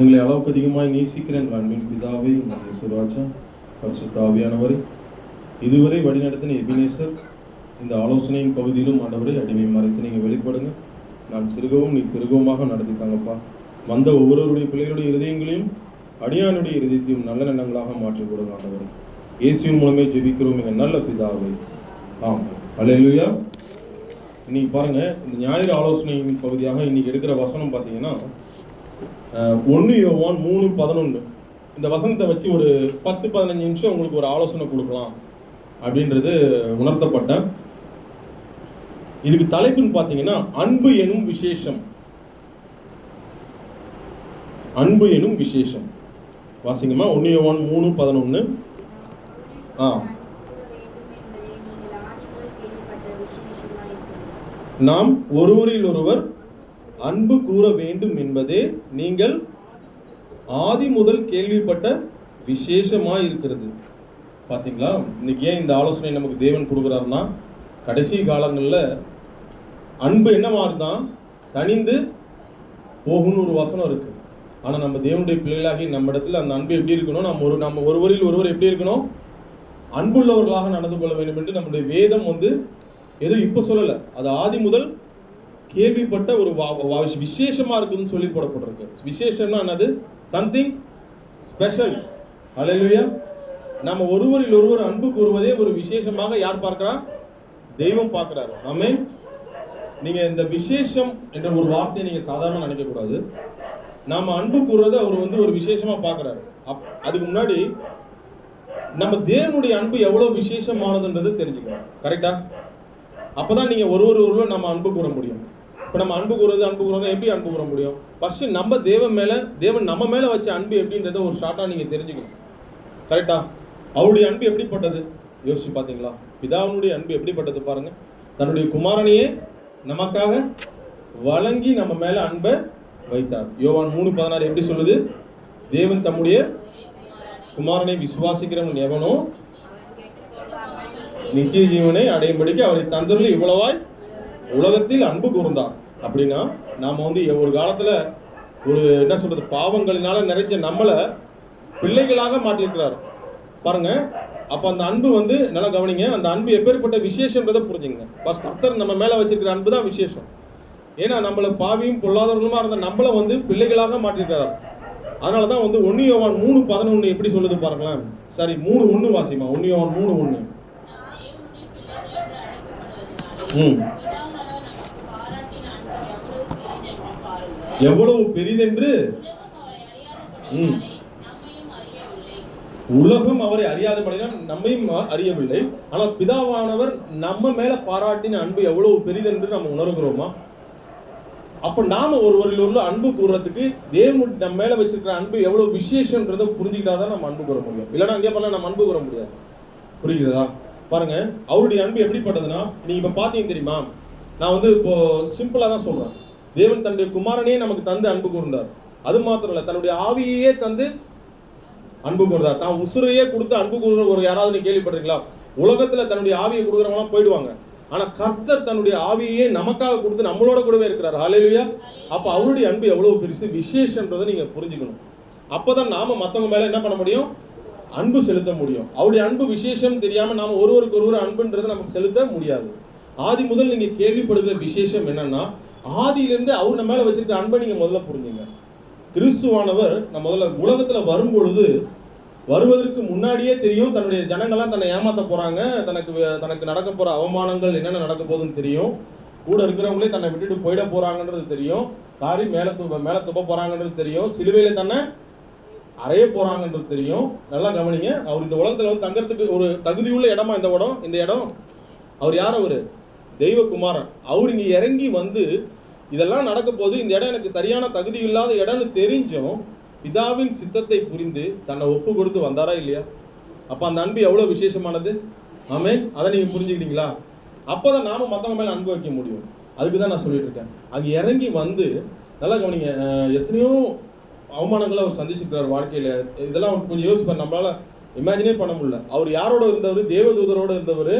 எங்களை அளவுக்கு அதிகமாக நேசிக்கிற எங்கள் அன்பின் பிதாவை உங்களுடைய சுராஜா பரிசுத்தாவியானவரை இதுவரை வழிநடத்தின எபினேசர் இந்த ஆலோசனையின் பகுதியிலும் ஆண்டவரை அடிமை மறைத்து நீங்கள் வெளிப்படுங்க. நான் சிறுகவும் நீ திருகவுமாக நடத்தி தாங்கப்பா. வந்த ஒவ்வொருவருடைய பிள்ளைகளுடைய இருதயங்களையும் அடியானுடைய இருதயத்தையும் நல்ல எண்ணங்களாக மாற்றிக் கொடுங்க ஆண்டவரை. இயேசுவின் மூலமே ஜெபிக்கிறோம் எங்கள் நல்ல பிதாவை. ஆம் அல்லேலூயா இன்னைக்கு பாருங்க இந்த ஞாயிறு ஆலோசனையின் பகுதியாக இன்னைக்கு எடுக்கிற வசனம் பார்த்தீங்கன்னா ஒன்று யோவான் மூணு பதினொன்று இந்த வசனத்தை வச்சு ஒரு பத்து பதினஞ்சு நிமிஷம் உங்களுக்கு ஒரு ஆலோசனை கொடுக்கலாம் அப்படின்றது உணர்த்தப்பட்டேன் இதுக்கு தலைப்புன்னு பார்த்தீங்கன்னா அன்பு எனும் விசேஷம். அன்பு எனும் விசேஷம். வாசிங்கம்மா ஒன்று யோவான் மூணு பதினொன்று ஆ. நாம் ஒருவரில் ஒருவர் அன்பு கூற வேண்டும் என்பதே நீங்கள் ஆதி முதல் கேள்விப்பட்ட விசேஷமாக இருக்கிறது பார்த்தீங்களா இன்னைக்கு ஏன் இந்த ஆலோசனை நமக்கு தேவன் கொடுக்குறாருன்னா கடைசி காலங்களில் அன்பு என்ன மாறுதான் தனிந்து போகும்னு ஒரு வசனம் இருக்கு. ஆனால் நம்ம தேவனுடைய பிள்ளைகளாகி நம்ம இடத்துல அந்த அன்பு எப்படி இருக்கணும்? நம்ம ஒரு நம்ம ஒருவரில் ஒருவர் எப்படி இருக்கணும்? அன்புள்ளவர்களாக நடந்து கொள்ள வேண்டும் என்று நம்முடைய வேதம் வந்து எதுவும் இப்போ சொல்லலை. அது ஆதி முதல் கேள்விப்பட்ட ஒரு வா- வா- இருக்குதுன்னு சொல்லி போடப்பட்டிருக்கு. விசேஷம்னா என்னது? சம்திங் ஸ்பெஷல் ஹalleluya நம்ம ஒருவரில் ஒருவர் அன்பு கூறுவதே ஒரு விசேஷமாக யார் பார்க்கிறா? தெய்வம் பார்க்கிறாரு. ஆமே நீங்க இந்த விசேஷம் என்ற ஒரு வார்த்தையை நீங்க சாதாரண நினைக்க கூடாது நாம அன்பு கூறுறதை அவர் வந்து ஒரு விசேஷமா பார்க்கிறாரு. அப் அதுக்கு முன்னாடி நம்ம தேவனுடைய அன்பு எவ்வளவு விசேஷமானதுன்றது தெரிஞ்சுக்கணும். கரெக்டா அப்பதான் நீங்க ஒரு ஒரு ஒருவர் நம்ம அன்பு கூற முடியும். இப்போ நம்ம அன்பு கூறுறது அன்பு கூறுறது எப்படி அன்பு கூற முடியும்? ஃபஸ்ட்டு நம்ம தேவன் மேலே தேவன் நம்ம மேலே வச்ச அன்பு எப்படின்றத ஒரு ஷார்ட்டாக நீங்கள் தெரிஞ்சுக்கணும். கரெக்டாக அவருடைய அன்பு எப்படிப்பட்டது? யோசிச்சு பார்த்தீங்களா பிதாவினுடைய அன்பு எப்படிப்பட்டது பாருங்கள் தன்னுடைய குமாரனையே நமக்காக வழங்கி நம்ம மேலே அன்பை வைத்தார். யோவான் மூணு பதினாறு எப்படி சொல்லுது? தேவன் தம்முடைய குமாரனை விசுவாசிக்கிறவன் எவனோ? நிச்சய ஜீவனை அடையும்படிக்கு அவரை தந்தரில் இவ்வளவாய் உலகத்தில் அன்பு கூர்ந்தார் அப்படின்னா நாம வந்து ஒரு காலத்துல ஒரு என்ன சொல்றது பாவங்களினால நிறைஞ்ச நம்மளை பிள்ளைகளாக மாற்றிருக்கிறார் பாருங்க அப்ப அந்த அன்பு வந்து நல்லா கவனிங்க அந்த அன்பு எப்பேற்பட்ட விசேஷன்றதை புரிஞ்சுங்க. ஃபர்ஸ்ட் கர்த்தர் நம்ம மேல வச்சிருக்கிற அன்பு தான் விசேஷம். ஏன்னா நம்மள பாவியும் பொல்லாதவர்களுமா இருந்த நம்மளை வந்து பிள்ளைகளாக மாற்றிருக்கிறார் அதனால தான் வந்து ஒன்னு யோவான் மூணு பதினொன்று எப்படி சொல்லுது பாருங்களேன். சரி மூணு ஒன்று வாசிமா. ஒன்னு யோவான் மூணு ஒன்று ம். எவ்வளவு பெரிதென்று? ம். உலகம் அவரை அறியாதபடினால் நம்மையும் அறியவில்லை. ஆனால் பிதாவானவர் நம்ம மேல பாராட்டின அன்பு எவ்வளவு பெரிதென்று நம்ம உணர்கிறோமா? அப்ப நாம ஒருவரில் உள்ள அன்பு கூறுறதுக்கு தேவன் நம்ம மேல வச்சிருக்கிற அன்பு எவ்வளவு விசேஷன்றதை புரிஞ்சுக்கிட்டாதான் நம்ம அன்பு கூற முடியும். இல்லைன்னா அங்கே பண்ணல நம்ம அன்பு கூற முடியாது. புரிகிறதா? பாருங்க அவருடைய அன்பு எப்படிப்பட்டதுன்னா நீங்க இப்ப பாத்தீங்க தெரியுமா? நான் வந்து இப்போ சிம்பிளா தான் சொல்றேன். தேவன் தன்னுடைய குமாரனையே நமக்கு தந்து அன்பு கூர்ந்தார். அது மாத்திரம் இல்லை தன்னுடைய ஆவியையே தந்து அன்பு கூர்ந்தார். தான் உசுரையே கொடுத்து அன்பு கூறுற ஒரு யாராவது நீ கேள்விப்பட்டிருக்கீங்களா? உலகத்தில் தன்னுடைய ஆவியை கொடுக்குறவங்களாம் போயிடுவாங்க. ஆனால் கர்த்தர் தன்னுடைய ஆவியையே நமக்காக கொடுத்து நம்மளோட கூடவே இருக்கிறார். ஹalleluya. அப்போ அவருடைய அன்பு எவ்வளோ பெருசு? விசேஷன்றதை நீங்கள் புரிஞ்சுக்கணும். அப்பதான் நாம மற்றவங்க மேலே என்ன பண்ண முடியும்? அன்பு செலுத்த முடியும். அவருடைய அன்பு விசேஷம் தெரியாமல் நாம் ஒருவருக்கு ஒருவர் அன்புன்றதை நமக்கு செலுத்த முடியாது. ஆதி முதல் நீங்கள் கேள்விப்படுகிற விசேஷம் என்னன்னா ஆதியிலிருந்து அவர் நம்ம மேலே வச்சிருக்க அன்பை நீங்கள் முதல்ல புரிஞ்சுங்க. கிறிஸ்துவானவர் நம்ம முதல்ல உலகத்தில் வரும்பொழுது வருவதற்கு முன்னாடியே தெரியும் தன்னுடைய ஜனங்கள்லாம் தன்னை ஏமாத்த போகிறாங்க தனக்கு தனக்கு நடக்க போகிற அவமானங்கள் என்னென்ன நடக்க போகுதுன்னு தெரியும். கூட இருக்கிறவங்களே தன்னை விட்டுட்டு போயிட போகிறாங்கன்றது தெரியும். காரி மேலே துப்ப மேலே துப்ப போகிறாங்கன்றது தெரியும். சிலுவையில் தன்னை அறைய போகிறாங்கன்றது தெரியும். நல்லா கவனிங்க. அவர் இந்த உலகத்தில் வந்து தங்கறதுக்கு ஒரு தகுதியுள்ள இடமா இந்த இடம்? இந்த இடம்? அவர் யார் அவர்? தெய்வகுமாரன் அவர் இங்கே இறங்கி வந்து இதெல்லாம் நடக்கும் போது இந்த இடம் எனக்கு சரியான தகுதி இல்லாத இடம்னு தெரிஞ்சும் பிதாவின் சித்தத்தை புரிந்து தன்னை ஒப்பு கொடுத்து வந்தாரா இல்லையா? அப்போ அந்த அன்பு எவ்வளோ விசேஷமானது? ஆமே அதை நீங்கள் புரிஞ்சுக்கிட்டீங்களா? அப்பதான் நாம மற்றவங்க மேலே அன்பு வைக்க முடியும். அதுக்கு தான் நான் சொல்லிட்டு இருக்கேன் அங்கே இறங்கி வந்து நல்லா கவனிங்க எத்தனையோ அவமானங்களை அவர் சந்திச்சிருக்கிறார் வாழ்க்கையில். இதெல்லாம் அவர் கொஞ்சம் யோசிப்பார் நம்மளால இமேஜினே பண்ண முடியல. அவர் யாரோட இருந்தவர்? தேவதூதரோட இருந்தவர்?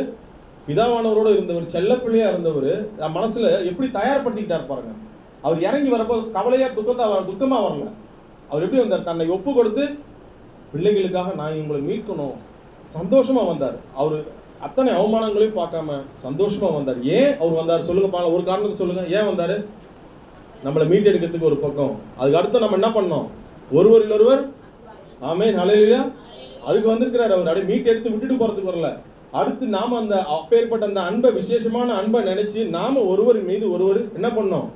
பிதாவானவரோட இருந்தவர் செல்லப்பிள்ளையாக இருந்தவர் மனசில் எப்படி தயார்படுத்திக்கிட்டார் பாருங்க. அவர் இறங்கி வரப்போ கவலையாக துக்கத்தா வர வரல. அவர் எப்படி வந்தார்? தன்னை ஒப்பு கொடுத்து பிள்ளைகளுக்காக நான் இவங்களை மீட்கணும். சந்தோஷமாக வந்தார். அவர் அத்தனை அவமானங்களையும் பார்க்காம சந்தோஷமாக வந்தார். ஏன் அவர் வந்தார்? சொல்லுங்க பாருங்க ஒரு காரணத்தை சொல்லுங்க. ஏன் வந்தார்? நம்மளை மீட்டெடுக்கிறதுக்கு ஒரு பக்கம். அதுக்கு அடுத்து நம்ம என்ன பண்ணோம்? ஒருவரில் ஒருவர். ஆமே ஹalleluya. அதுக்கு வந்திருக்கிறார் அவர். அப்படியே மீட் எடுத்து விட்டுட்டு போகிறதுக்கு வரல. அடுத்து நாம் அந்த அப்பேற்பட்ட அந்த அன்பை விசேஷமான அன்பை நினைச்சு நாம ஒருவர் மீது ஒருவர் என்ன பண்ணோம்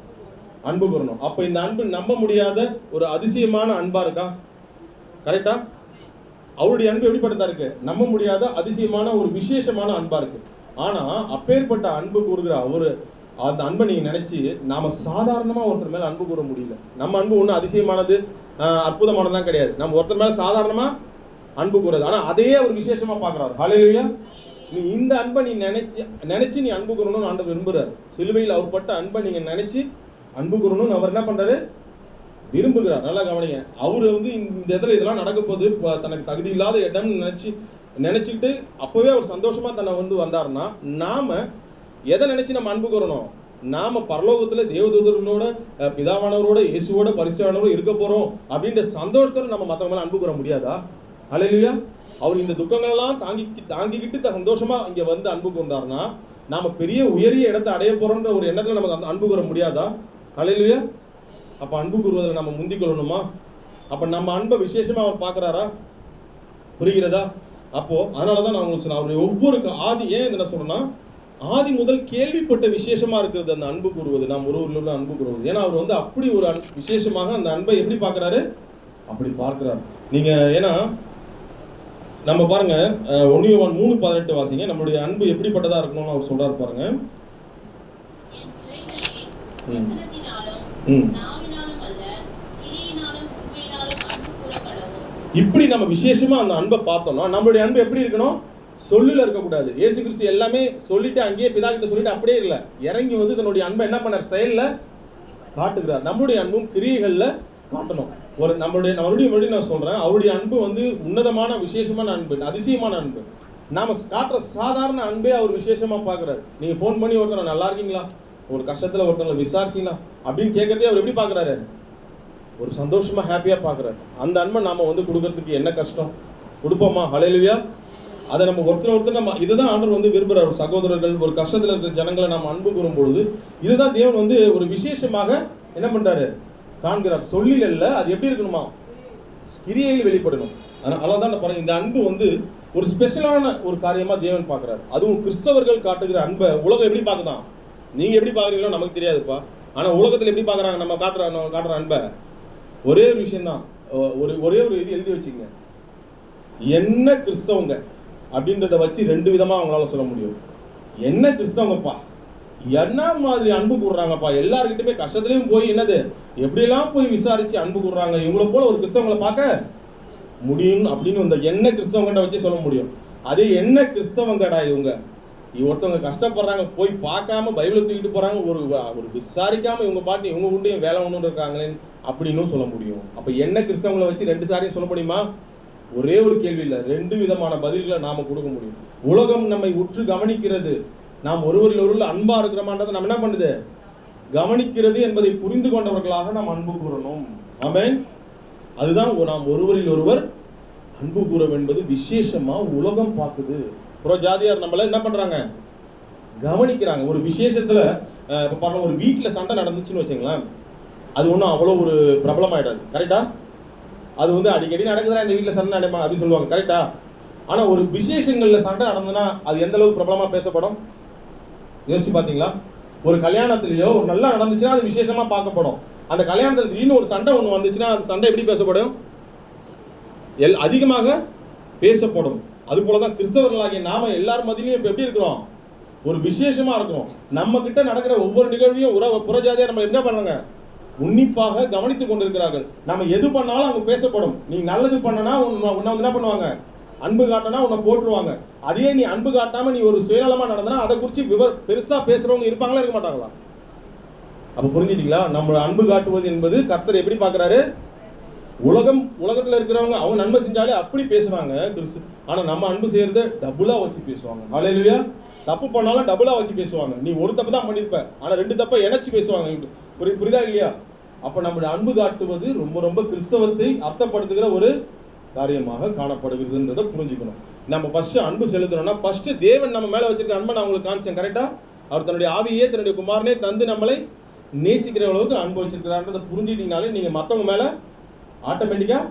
அன்பு கூறணும். அப்போ இந்த அன்பு நம்ப முடியாத ஒரு அதிசயமான அன்பா இருக்கா? கரெக்டா அவருடைய அன்பு எப்படிப்பட்டதா இருக்கு? நம்ப முடியாத அதிசயமான ஒரு விசேஷமான அன்பா இருக்கு. ஆனா அப்பேற்பட்ட அன்பு கூறுகிற அவரு அந்த அன்பை நீங்க நினைச்சு நாம சாதாரணமா ஒருத்தர் மேல அன்பு கூற முடியல. நம்ம அன்பு ஒன்றும் அதிசயமானது ஆஹ், அற்புதமானதுலாம் கிடையாது. நம்ம ஒருத்தர் மேல சாதாரணமா அன்பு கூறது. ஆனா அதையே அவர் விசேஷமா பாக்குறாரு ஹalleluya நீ இந்த அன்பை நீ நினைச்சு நினைச்சு நீ அன்பு கூறணும்னு ஆண்டவர் விரும்புகிறார் சிலுவையில் அவர் பட்ட அன்பை நீங்கள் நினைச்சு அன்பு கூறணும்னு அவர் என்ன பண்ணுறாரு விரும்புகிறார். நல்லா கவனிங்க. அவர் வந்து இந்த இடத்துல இதெல்லாம் நடக்க போது தனக்கு தகுதி இல்லாத இடம்னு நினச்சி நினச்சிக்கிட்டு அப்போவே அவர் சந்தோஷமாக தன்னை வந்து வந்தாருன்னா நாம் எதை நினச்சி நம்ம அன்பு கூறணும் நாம் பரலோகத்தில் தேவதூதர்களோட பிதாவானவரோட இயேசுவோட பரிசுவானவரோட இருக்க போகிறோம் அப்படின்ற சந்தோஷத்தில் நம்ம மத்தவங்க மேல அன்பு கூற முடியாதா? அலையிலையா அவர் இந்த துக்கங்கள் எல்லாம் தாங்கி தாங்கிக்கிட்டு த- சந்தோஷமா இங்க வந்து அன்பு கொண்டார்னா நாம பெரிய உயரிய இடத்தை அடைய போறோன்ற ஒரு எண்ணத்துல நமக்கு அந்த அன்பு கூற முடியாதா? அலையிலுயா அப்ப அன்பு கூறுவதில் நம்ம முந்திக் கொள்ளணுமா அப்ப நம்ம அன்பை விசேஷமா அவர் பார்க்குறாரா? புரிகிறதா? அப்போ அதனாலதான் நான் உங்களுக்கு சொன்னேன் அவருடைய ஒவ்வொரு ஆதி ஏன் என்ன நான் சொல்றேன்னா ஆதி முதல் கேள்விப்பட்ட விசேஷமா இருக்கிறது அந்த அன்பு கூறுவது. நாம் ஒருவரில் அன்பு கூறுவது. ஏன்னா அவர் வந்து அப்படி ஒரு அன்- விசேஷமாக அந்த அன்பை எப்படி பார்க்குறாரு? அப்படி பார்க்கிறார். நீங்க ஏன்னா நம்ம பாருங்க ஒன்னு யோவான் மூணு பதினெட்டு வாசிங்க. நம்மளுடைய அன்பு எப்படிப்பட்டதா இருக்கணும்னு அவர் சொல்றாரு பாருங்க. இப்படி நம்ம விசேஷமா அந்த அன்பை பார்த்தோம்னா நம்மளுடைய அன்பு எப்படி இருக்கணும்? சொல்லுல இருக்கக்கூடாது. இயேசு கிறிஸ்து எல்லாமே சொல்லிட்டு அங்கேயே பிதா கிட்ட சொல்லிட்டு அப்படியே இல்ல. இறங்கி வந்து தன்னுடைய அன்பை என்ன பண்ணார்? செயல்ல காட்டுகிறார். நம்மளுடைய அன்பும் கிரியைகள்ல காட்டணும். ஒரு நம்மளுடைய மறுபடியும் மறுபடியும் நான் சொல்கிறேன் அவருடைய அன்பு வந்து உன்னதமான விசேஷமான அன்பு அதிசயமான அன்பு. நாம் காட்டுற சாதாரண அன்பே அவர் விசேஷமாக பார்க்கறாரு. நீங்கள் ஃபோன் பண்ணி ஒருத்தர் நல்லா இருக்கீங்களா? ஒரு கஷ்டத்தில் ஒருத்தவங்களை விசாரிச்சீங்களா? அப்படின்னு கேட்குறதே அவர் எப்படி பார்க்குறாரு? ஒரு சந்தோஷமாக ஹாப்பியாக பார்க்கறாரு. அந்த அன்பை நாம் வந்து கொடுக்கறதுக்கு என்ன கஷ்டம்? கொடுப்போமா? ஹalleluya அதை நம்ம ஒருத்தர் ஒருத்தர் நம்ம இதுதான் ஆண்டவர் வந்து விரும்புகிறார் ஒரு சகோதரர்கள் ஒரு கஷ்டத்தில் இருக்கிற ஜனங்களை நம்ம அன்பு கூறும் பொழுது இதுதான் தேவன் வந்து ஒரு விசேஷமாக என்ன பண்ணுறாரு காண்கிறார். சொல்லில் அல்ல அது எப்படி இருக்கணுமா? கிரியையில் வெளிப்படணும். அதனால தான் நான் பாருங்க இந்த அன்பு வந்து ஒரு ஸ்பெஷலான ஒரு காரியமா தேவன் பார்க்குறாரு. அதுவும் கிறிஸ்தவர்கள் காட்டுகிற அன்பை உலகம் எப்படி பார்க்குதான்? நீங்க எப்படி பார்க்குறீங்களோ நமக்கு தெரியாதுப்பா. ஆனா உலகத்துல எப்படி பார்க்குறாங்க? நம்ம காட்டுற நம்ம காட்டுற அன்பை. ஒரே ஒரு விஷயம்தான். ஒரு ஒரே ஒரு இது எழுதி வச்சுக்கங்க. என்ன கிறிஸ்தவங்க அப்படின்றத வச்சு ரெண்டு விதமா அவங்களால சொல்ல முடியும். என்ன கிறிஸ்தவங்கப்பா? என்ன மாதிரி அன்பு கூடுறாங்கப்பா? எல்லாருக்கிட்டுமே கஷ்டத்துலையும் போய் என்னது? எப்படிலாம் போய் விசாரிச்சு அன்பு கூடுறாங்க? இவங்கள போல ஒரு கிறிஸ்தவங்களை பார்க்க முடியும் அப்படின்னு இந்த என்ன கிறிஸ்தவங்கிட்ட வச்சு சொல்ல முடியும். அதே என்ன கிறிஸ்தவங்கடா இவங்க. ஒருத்தவங்க கஷ்டப்படுறாங்க போய் பார்க்காம பைபிளை தூக்கிட்டு போறாங்க ஒரு ஒரு விசாரிக்காம இவங்க பாட்டு இவங்க உண்டு வேலை ஒன்று இருக்காங்களே அப்படின்னு சொல்ல முடியும். அப்ப என்ன கிறிஸ்தவங்களை வச்சு ரெண்டு சாரியும் சொல்ல முடியுமா? ஒரே ஒரு கேள்வி இல்லை. ரெண்டு விதமான பதில்களை நாம கொடுக்க முடியும். உலகம் நம்மை உற்று கவனிக்கிறது. நாம் ஒருவரில் ஒருவர் அன்பா இருக்கிறோமான்றதை நம்ம என்ன பண்ணுது? கவனிக்கிறது என்பதை புரிந்து கொண்டவர்களாக நாம் அன்பு கூறணும். ஆமேன். அதுதான் நாம் ஒருவரில் ஒருவர் அன்பு கூறும் என்பது விசேஷமா உலகம் பார்க்குது. புற ஜாதியார் நம்மள என்ன பண்றாங்க? கவனிக்கிறாங்க. ஒரு விசேஷத்துல இப்போ இப்ப பாருங்க ஒரு வீட்டில் சண்டை நடந்துச்சுன்னு வச்சுங்களேன். அது ஒன்றும் அவ்வளோ ஒரு பிரபலமாயிடாது. கரெக்டா அது வந்து அடிக்கடி நடக்குதுன்னா இந்த வீட்டில் சண்டை நடமா அப்படின்னு சொல்லுவாங்க. கரெக்டா ஆனால் ஒரு விசேஷங்களில் சண்டை நடந்ததுன்னா அது எந்த அளவுக்கு பிரபலமாக பேசப்படும்? யோசிச்சு பார்த்தீங்களா ஒரு கல்யாணத்துலேயோ ஒரு நல்லா நடந்துச்சுன்னா அது விசேஷமாக பார்க்கப்படும். அந்த கல்யாணத்தில் திடீர்னு ஒரு சண்டை ஒன்று வந்துச்சுன்னா அந்த சண்டை எப்படி பேசப்படும்? எல் அதிகமாக பேசப்படும். அதுபோல தான் கிறிஸ்தவர்களாகிய நாம எல்லார் மதிலையும் இப்போ எப்படி இருக்கிறோம்? ஒரு விசேஷமாக இருக்கிறோம். நம்ம கிட்ட நடக்கிற ஒவ்வொரு நிகழ்வையும் உற புறஜாதியாக நம்ம என்ன பண்ணுறாங்க உன்னிப்பாக கவனித்துக் கொண்டிருக்கிறார்கள். நம்ம எது பண்ணாலும் அவங்க பேசப்படும். நீ நல்லது பண்ணனா உன்னை வந்து என்ன பண்ணுவாங்க? அன்பு காட்டினா உன்னை போட்டுருவாங்க. அதே நீ அன்பு காட்டாம நீ ஒரு சுயநலமா நடந்தனா அதை குறித்து விவ பெருசா பேசுறவங்க இருப்பாங்களா இருக்க மாட்டாங்களா? அப்ப புரிஞ்சுட்டீங்களா? நம்ம அன்பு காட்டுவது என்பது கர்த்தர் எப்படி பார்க்குறாரு? உலகம் உலகத்துல இருக்கிறவங்க அவங்க நன்மை செஞ்சாலே அப்படி பேசுறாங்க கிறிஸ்து. ஆனா நம்ம அன்பு செய்யறத டபுளா வச்சு பேசுவாங்க. ஹalleluya தப்பு பண்ணாலும் டபுளா வச்சு பேசுவாங்க. நீ ஒரு தப்பு தான் பண்ணிருப்ப. ஆனா ரெண்டு தப்பை இணைச்சு பேசுவாங்க புரி- புரியுதா இல்லையா? அப்ப நம்முடைய அன்பு காட்டுவது ரொம்ப ரொம்ப கிறிஸ்தவத்தை அர்த்தப்படுத்துகிற ஒரு காரியமாக காணப்படுகிறதுன்றதை புரிஞ்சுக்கணும். நம்ம ஃபஸ்ட்டு அன்பு செலுத்தணும்னா ஃபஸ்ட்டு தேவன் நம்ம மேலே வச்சிருக்க அன்பை நான் உங்களுக்கு காமிச்சேன் கரெக்டாக அவர் தன்னுடைய ஆவியே தன்னுடைய குமாரனே தந்து நம்மளை நேசிக்கிற அளவுக்கு அன்பு வச்சிருக்கிறான்றதை புரிஞ்சுட்டீங்கனாலே நீங்கள் மற்றவங்க மேலே ஆட்டோமேட்டிக்காக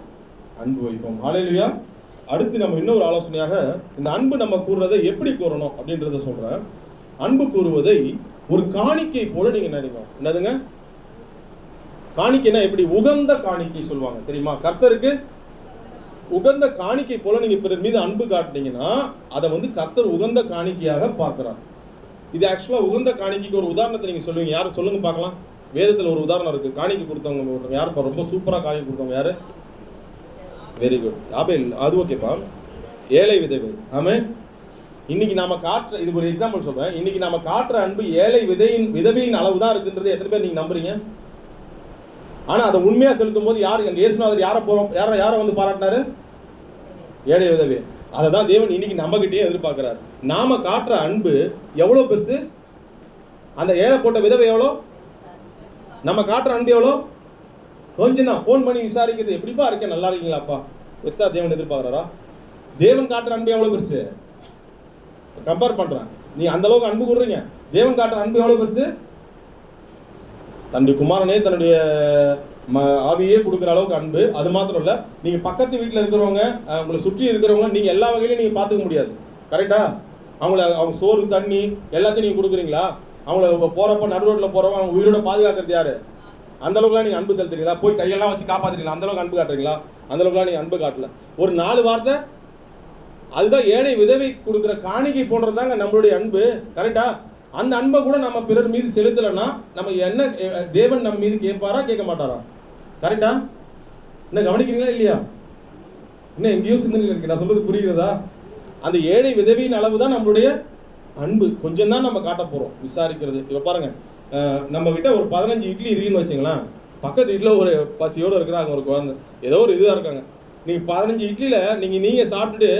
அன்பு வைப்போம். ஹalleluya அடுத்து நம்ம இன்னொரு ஆலோசனையாக இந்த அன்பு நம்ம கூறுறதை எப்படி கூறணும் அப்படின்றத சொல்கிறேன் அன்பு கூறுவதை ஒரு காணிக்கை போல நீங்கள் நினைக்கணும் என்னதுங்க? காணிக்கைனா எப்படி? உகந்த காணிக்கை சொல்லுவாங்க. தெரியுமா? கர்த்தருக்கு உகந்த காணிக்கை போல நீங்கள் பிறர் மீது அன்பு காட்டுனீங்கன்னா அதை வந்து கத்தர் உகந்த காணிக்கையாக பார்க்குறார். இது ஆக்சுவலாக உகந்த காணிக்கைக்கு ஒரு உதாரணத்தை நீங்கள் சொல்லுவீங்க. யாரும் சொல்லுங்க பார்க்கலாம். வேதத்தில் ஒரு உதாரணம் இருக்குது காணிக்கை கொடுத்தவங்க ஒருத்தவங்க யாருப்பா ரொம்ப சூப்பராக காணிக்கை கொடுத்தவங்க யார்? வெரி குட் ஆபேல் அது ஓகேப்பா ஏழை விதைகள் ஆமே இன்னைக்கு நாம காட்டுற இது ஒரு எக்ஸாம்பிள் சொல்றேன். இன்னைக்கு நாம காட்டுற அன்பு ஏழை விதையின் விதவையின் அளவு தான் இருக்குன்றது எத்தனை பேர் நீங்க நம்புறீங்க? ஆனா அதை உண்மையா செலுத்தும் போது யார் எங்க இயேசுநாதர் யாரை போறோம் யாரை யாரை வந்து பாராட்டினாரு? ஏழை விதவி. அதை தான் தேவன் இன்னைக்கு நம்மகிட்டயே எதிர்பார்க்கிறார். நாம காட்டுற அன்பு எவ்வளோ பெருசு? அந்த ஏழை போட்ட விதவை எவ்வளோ? நம்ம காட்டுற அன்பு எவ்வளோ? கொஞ்சம் தான். ஃபோன் பண்ணி விசாரிக்கிறது. எப்படிப்பா இருக்கேன் நல்லா இருக்கீங்களாப்பா. பெருசா தேவன் எதிர்பார்க்குறாரா? தேவன் காட்டுற அன்பு எவ்வளோ பெருசு? கம்பேர் பண்ணுறேன் நீ அந்த அளவுக்கு அன்பு கொடுறீங்க தேவன் காட்டுற அன்பு எவ்வளோ பெருசு? தன்னுடைய குமாரனே தன்னுடைய ம ஆவியே கொடுக்குற அளவுக்கு அன்பு. அது மாத்திரம் இல்லை நீங்கள் பக்கத்து வீட்டில் இருக்கிறவங்க உங்களை சுற்றி இருக்கிறவங்க நீங்கள் எல்லா வகையிலையும் நீங்கள் பார்த்துக்க முடியாது. கரெக்டா அவங்கள அவங்க சோறு தண்ணி எல்லாத்தையும் நீங்கள் கொடுக்குறீங்களா? அவங்கள போகிறப்ப நடு ரோட்டில் போகிறவங்க அவங்க உயிரோட பாதுகாக்கிறது யாரு? அந்த அளவுக்குலாம் நீங்கள் அன்பு செலுத்துறீங்களா? போய் கையெல்லாம் வச்சு காப்பாற்றுறீங்களா அந்த அளவுக்கு அன்பு காட்டுறீங்களா? அந்த அளவுக்குலாம் நீங்கள் அன்பு காட்டல. ஒரு நாலு வார்த்தை அதுதான் ஏழை விதவை கொடுக்குற காணிக்கை போன்றதாங்க நம்மளுடைய அன்பு. கரெக்டா அந்த அன்பை கூட நம்ம பிறர் மீது செலுத்தலைன்னா நம்ம என்ன தேவன் நம்ம மீது கேட்பாரா கேட்க மாட்டாரா? கரெக்டா என்ன கவனிக்கிறீங்களா இல்லையா? இன்னும் எங்கேயோ சிந்தனை இருக்கு நான் சொல்றது புரிகிறதா? அந்த ஏழை விதவியின் அளவு தான் நம்மளுடைய அன்பு. கொஞ்சம் தான் நம்ம காட்ட போறோம். விசாரிக்கிறது. இப்போ பாருங்க. நம்ம கிட்ட ஒரு பதினஞ்சு இட்லி இருக்குன்னு வச்சுங்களேன். பக்கத்து வீட்டில் ஒரு பசியோடு இருக்கிறாங்க ஒரு குழந்தை. ஏதோ ஒரு இதாக இருக்காங்க. நீங்கள் பதினஞ்சு இட்லியில் நீங்கள் நீங்கள் சாப்பிட்டுட்டு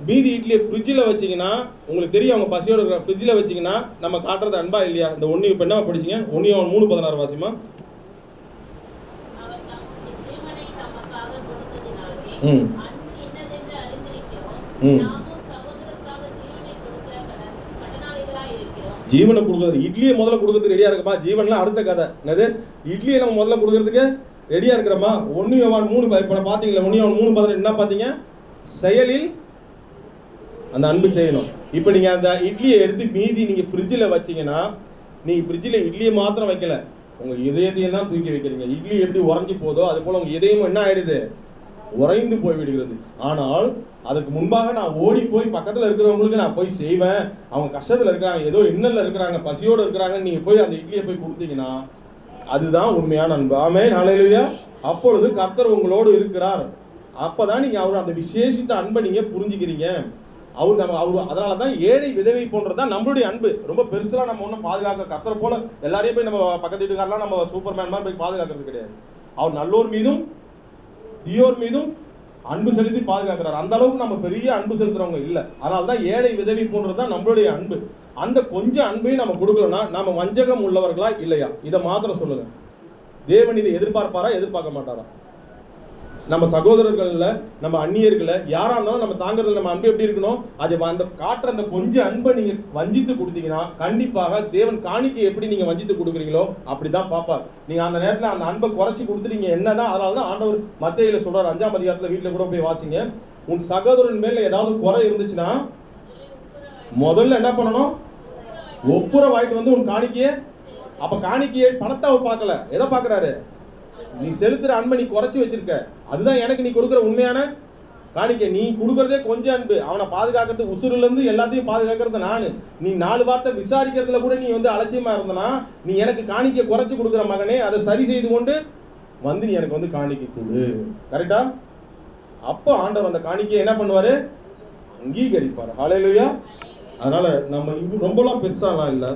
மீதி இட்லியை ஃப்ரிட்ஜில் வச்சீங்கன்னா உங்களுக்கு தெரியும் அவங்க பசியோடு இருக்கிற ஃப்ரிட்ஜில் வச்சீங்கன்னா நம்ம காட்டுறது அன்பா இல்லையா? இந்த ஒன்று இப்போ என்ன படிச்சீங்க? ஒன்று மூணு பதினாறு வாசிமா ம். ம். ஜீவனை கொடுக்குறது. இட்லியை முதல்ல கொடுக்கறதுக்கு ரெடியாக இருக்கமா ஜீவன்லாம் அடுத்த கதை. என்னது? இட்லியை நம்ம முதல்ல கொடுக்கறதுக்கு ரெடியாக இருக்கிறோமா ஒன்று யோவான் மூணு இப்போ பார்த்தீங்களா ஒன்று மூணு பதினெட்டு என்ன பார்த்தீங்க செயலில் அந்த அன்பு செய்யணும். இப்போ நீங்கள் அந்த இட்லியை எடுத்து மீதி நீங்கள் ஃப்ரிட்ஜில் வச்சீங்கன்னா நீங்கள் ஃப்ரிட்ஜில் இட்லியை மாத்திரம் வைக்கல. உங்கள் இதயத்தையும் தான் தூக்கி வைக்கிறீங்க. இட்லி எப்படி உறைஞ்சி போதோ அது போல் உங்கள் இதயமும் என்ன ஆயிடுது? உறைந்து போய்விடுகிறது ஆனால் அதுக்கு முன்பாக நான் ஓடி போய் பக்கத்தில் இருக்கிறவங்களுக்கு நான் போய் செய்வேன். அவங்க கஷ்டத்தில் இருக்கிறாங்க ஏதோ இன்னலில் இருக்கிறாங்க பசியோடு இருக்கிறாங்கன்னு நீங்கள் போய் அந்த இட்லியை போய் கொடுத்தீங்கன்னா அதுதான் உண்மையான அன்பு. ஆமே ஹalleluya அப்பொழுது கர்த்தர் உங்களோடு இருக்கிறார். அப்பதான் நீங்க அவர் அந்த விசேஷித்த அன்பை நீங்க புரிஞ்சுக்கிறீங்க. அவர் நம்ம அவர் அதனால தான் ஏழை விதவை போன்றது தான் நம்மளுடைய அன்பு. ரொம்ப பெருசாக நம்ம ஒன்றும் பாதுகாக்க கத்துற போல எல்லாரையும் போய் நம்ம பக்கத்து வீட்டுக்காரெலாம் நம்ம சூப்பர்மேன் மாதிரி போய் பாதுகாக்கிறது கிடையாது. அவர் நல்லோர் மீதும் தீயோர் மீதும் அன்பு செலுத்தி பாதுகாக்கிறார். அந்த அளவுக்கு நம்ம பெரிய அன்பு செலுத்துறவங்க இல்லை. அதனால தான் ஏழை விதவி போன்றது தான் நம்மளுடைய அன்பு. அந்த கொஞ்சம் அன்பையும் நம்ம கொடுக்கலன்னா நம்ம வஞ்சகம் உள்ளவர்களா இல்லையா? இதை மாத்திரம் சொல்லுங்க. தேவன் இதை எதிர்பார்ப்பாரா? எதிர்பார்க்க மாட்டாரா? நம்ம சகோதரர்கள்ல நம்ம அந்நியர்களை யாரா இருந்தாலும் நம்ம தாங்கிறதுல நம்ம அன்பு எப்படி இருக்கணும்? அது அந்த காட்டுற அந்த கொஞ்சம் அன்பை நீங்க வஞ்சித்து கொடுத்தீங்கன்னா கண்டிப்பாக தேவன் காணிக்கை எப்படி நீங்க வஞ்சித்து கொடுக்குறீங்களோ அப்படிதான் பார்ப்பார். நீங்க அந்த நேரத்துல அந்த அன்பை குறைச்சி கொடுத்துட்டீங்க என்னதான் அதனால தான் ஆண்டவர் மத்தியில சொல்றாரு அஞ்சாம் அதிகாரத்துல வீட்டுல கூட போய் வாசிங்க. உன் சகோதரன் மேல ஏதாவது குறை இருந்துச்சுன்னா முதல்ல என்ன பண்ணணும்? ஒப்புரவாயிட்டு வந்து உன் காணிக்கையை அப்ப காணிக்கையை பணத்தை அவர் பார்க்கல. எதை பார்க்குறாரு? நீ செலுத்துற அன்பை நீ குறைச்சி வச்சிருக்க. அதுதான் எனக்கு நீ கொடுக்குற உண்மையான காணிக்க. நீ கொடுக்குறதே கொஞ்சம் அன்பு. அவனை பாதுகாக்கிறது உசுருலேருந்து எல்லாத்தையும் பாதுகாக்கிறது நான். நீ நாலு வார்த்தை விசாரிக்கிறதுல கூட நீ வந்து அலட்சியமாக இருந்தனா நீ எனக்கு காணிக்க குறைச்சி கொடுக்குற மகனே அதை சரி செய்து கொண்டு வந்து நீ எனக்கு வந்து காணிக்கை கொடு. கரெக்டா அப்போ ஆண்டவர் அந்த காணிக்கையை என்ன பண்ணுவார்? அங்கீகரிப்பார். ஹalleluya அதனால் நம்ம இன்னும் ரொம்பலாம் பெருசாலாம் இல்லை.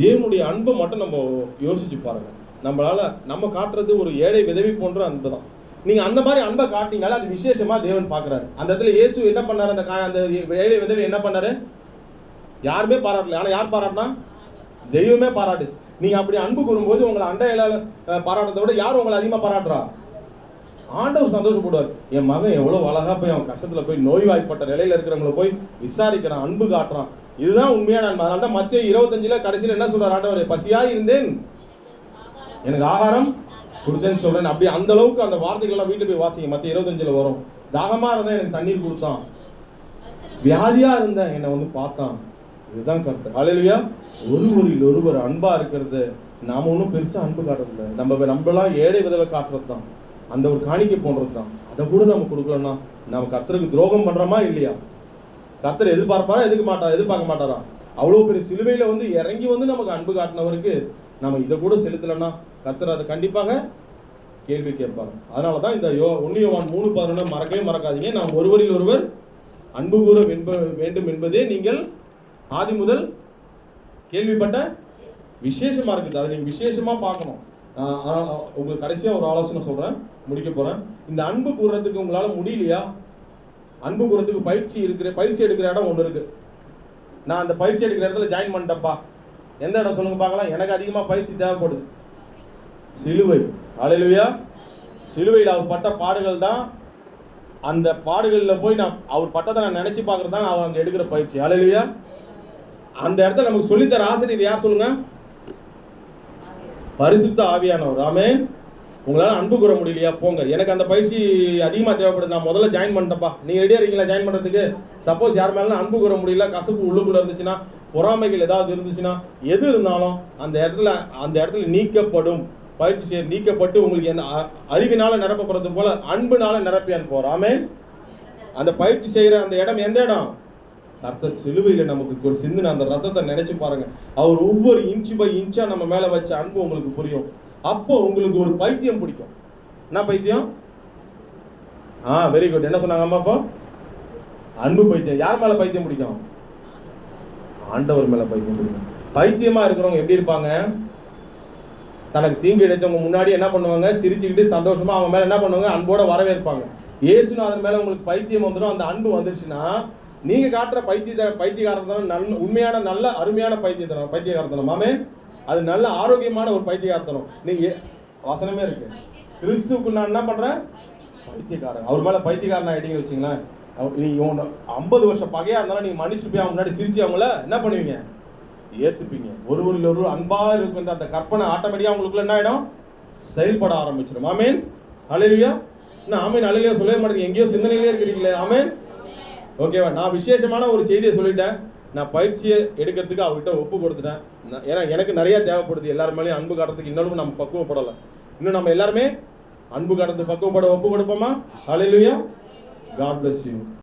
தேவனுடைய அன்பை மட்டும் நம்ம யோசிச்சு பாருங்க. நம்மளால் நம்ம காட்டுறது ஒரு ஏழை விதவி போன்ற அன்பு தான் நீங்கள் அந்த மாதிரி அன்பை காட்டினால அது விசேஷமாக தேவன் பார்க்குறாரு. அந்த இடத்துல இயேசு என்ன பண்ணார்? அந்த கா- அந்த ஏழை விதவை என்ன பண்ணார்? யாருமே பாராட்டல. ஆனால் யார் பாராட்டினா? தெய்வமே பாராட்டுச்சு. நீங்கள் அப்படி அன்பு கூறும்போது உங்களை அண்டையில பாராட்டுறதை விட யார் உங்களை அதிகமாக பாராட்டுறா? ஆண்டவர் சந்தோஷப்படுவார். என் மகன் எவ்வளோ அழகாக போய் அவன் கஷ்டத்தில் போய் நோய்வாய்ப்பட்ட நிலையில் இருக்கிறவங்கள போய் விசாரிக்கிறான் அன்பு காட்டுறான். இதுதான் உண்மையான அன்பு. அதனால தான் மத்திய இருபத்தஞ்சில் கடைசியில் என்ன சொல்கிறார் ஆண்டவர்? பசியாக இருந்தேன் எனக்கு ஆகாரம் கொடுத்தேன்னு சொல்றேன் அப்படி அந்த அளவுக்கு அந்த வார்த்தைகள்லாம் வீட்டுல போய் வாசிங்க. மத்திய இருபத்தஞ்சுல வரும். தாகமா இருந்தேன் எனக்கு தண்ணீர் கொடுத்தான். வியாதியா இருந்தேன் என்னை வந்து பார்த்தான். இதுதான் கருத்து. அலையிலையா ஒருவரில் ஒருவர் அன்பா இருக்கிறது நாம ஒன்றும் பெருசா அன்பு காட்டுறதில்ல நம்ம நம்மளாம் ஏழை விதவை காட்டுறது தான் அந்த ஒரு காணிக்கை போன்றது தான் அதை கூட நம்ம கொடுக்கலன்னா நம்ம கர்த்தருக்கு துரோகம் பண்றோமா இல்லையா? கர்த்தர் எதிர்பார்ப்பாரா எதுக்க மாட்டா எதிர்பார்க்க மாட்டாரா? அவ்வளோ பெரிய சிலுவையில வந்து இறங்கி வந்து நமக்கு அன்பு காட்டினவருக்கு நம்ம இதை கூட செலுத்தலைன்னா கத்தர் அதை கண்டிப்பாக கேள்வி கேட்பார். அதனால தான் இந்த யோ ஒன்னியவான் மூணு பதினொன்று மறக்கவே மறக்காதீங்க. நாம் ஒருவரில் ஒருவர் அன்பு கூற வேண்டும் என்பதே நீங்கள் ஆதி முதல் கேள்விப்பட்ட விசேஷமாக இருக்குது. அதை நீங்கள் விசேஷமாக பார்க்கணும். உங்களுக்கு கடைசியாக ஒரு ஆலோசனை சொல்கிறேன் முடிக்க போகிறேன் இந்த அன்பு கூறுறதுக்கு உங்களால் முடியலையா? அன்பு கூறுறதுக்கு பயிற்சி இருக்கிற பயிற்சி எடுக்கிற இடம் ஒன்று இருக்குது நான் அந்த பயிற்சி எடுக்கிற இடத்துல ஜாயின் பண்ணிட்டப்பா எந்த இடம் சொல்லுங்க பார்க்கலாம். எனக்கு அதிகமாக பயிற்சி தேவைப்படுது. சிலுவை. அலையிலுயா? சிலுவையில் அவர் பட்ட பாடுகள் தான் அந்த பாடுகளில் போய் நான் அவர் பட்டதை நான் நினச்சி பார்க்குறது தான் அவர் அங்கே எடுக்கிற பயிற்சி. அலையிலுயா? அந்த இடத்துல நமக்கு சொல்லித்தர ஆசிரியர் யார் சொல்லுங்க? பரிசுத்த ஆவியானவர். ஆமே உங்களால் அன்பு கூற முடியலையா? போங்க. எனக்கு அந்த பயிற்சி அதிகமாக தேவைப்படுது. நான் முதல்ல ஜாயின் பண்ணிட்டப்பா நீங்கள் ரெடியாக இருக்கீங்களா ஜாயின் பண்ணுறதுக்கு சப்போஸ் யார் மேலாம் அன்பு கூற முடியல கசப்பு உள்ளுக்குள்ளே இருந்துச்சுன்னா பொறாமைகள் ஏதாவது இருந்துச்சுன்னா எது இருந்தாலும் அந்த இடத்துல அந்த இடத்துல நீக்கப்படும். பயிற்சி செய்ய நீக்கப்பட்டு உங்களுக்கு எந்த அ- அறிவினால நிரப்பப்படுறது போல அன்புனால நிரப்பியான் போறாமே அந்த பயிற்சி செய்யற அந்த இடம் எந்த இடம்? கர்த்தர் சிலுவையில் நமக்கு ஒரு சிந்தின அந்த ரத்தத்தை நினைச்சு பாருங்க. அவர் ஒவ்வொரு இன்ச்சு பை இன்ச்சா நம்ம மேல வச்ச அன்பு உங்களுக்கு புரியும். அப்போ உங்களுக்கு ஒரு பைத்தியம் பிடிக்கும். என்ன பைத்தியம்? ஆ வெரி குட் என்ன சொன்னாங்க அம்மா அப்பா? அன்பு பைத்தியம். யார் மேல பைத்தியம் பிடிக்கும்? ஆண்டவர் மேல பைத்தியம் பிடிக்கும். பைத்தியமா இருக்கிறவங்க எப்படி இருப்பாங்க? தனக்கு தீங்கு இழைச்சவங்க முன்னாடி என்ன பண்ணுவாங்க? சிரிச்சுக்கிட்டு சந்தோஷமா அவங்க மேல என்ன பண்ணுவாங்க? அன்போட வரவேற்பாங்க இயேசுநாதன் மேல உங்களுக்கு பைத்தியம் வந்துடும். அந்த அன்பு வந்துருச்சுன்னா நீங்க காட்டுற பைத்திய பைத்தியகாரத்தனம் நல் உண்மையான நல்ல அருமையான பைத்தியத்தனம் பைத்தியகாரத்தனம் மாமே அது நல்ல ஆரோக்கியமான ஒரு பைத்தியகாரத்தனம் நீங்கள் ஏ- வசனமே இருக்கு. கிறிஸ்துவுக்கு நான் என்ன பண்றேன் பைத்தியக்காரன். அவர் மேல பைத்தியக்காரன் ஆயிட்டீங்க வச்சுங்களேன் நீங்கள் ஒன்று ஐம்பது வருஷம் பகையா இருந்தாலும் நீங்க மன்னிச்சு போய் அவங்க முன்னாடி சிரிச்சு அவங்கள என்ன பண்ணுவீங்க? ஏற்றுப்பீங்க ஒருவரில் ஒரு அன்பாக இருக்கின்ற அந்த கற்பனை ஆட்டோமேட்டிக்காக உங்களுக்குள்ள என்ன ஆகிடும் செயல்பட ஆரம்பிச்சிடும். ஆமேன். அலையிலியா நான் ஆமீன் அலையிலியா சொல்லவே மாட்டேங்க. எங்கேயோ சிந்தனையிலே இருக்கிறீங்களே. ஆமேன். ஓகேவா நான் விசேஷமான ஒரு செய்தியை சொல்லிட்டேன். நான் பயிற்சியை எடுக்கிறதுக்கு அவர்கிட்ட ஒப்பு கொடுத்துட்டேன். நான்- ஏன்னா எனக்கு நிறையா தேவைப்படுது. எல்லார் மேலேயும் அன்பு காட்டுறதுக்கு இன்னொரு நம்ம பக்குவப்படலை. இன்னும் நம்ம எல்லாருமே அன்பு காட்டுறது பக்குவப்பட ஒப்பு கொடுப்போமா? அலையிலுயா காட் பிளஸ் யூ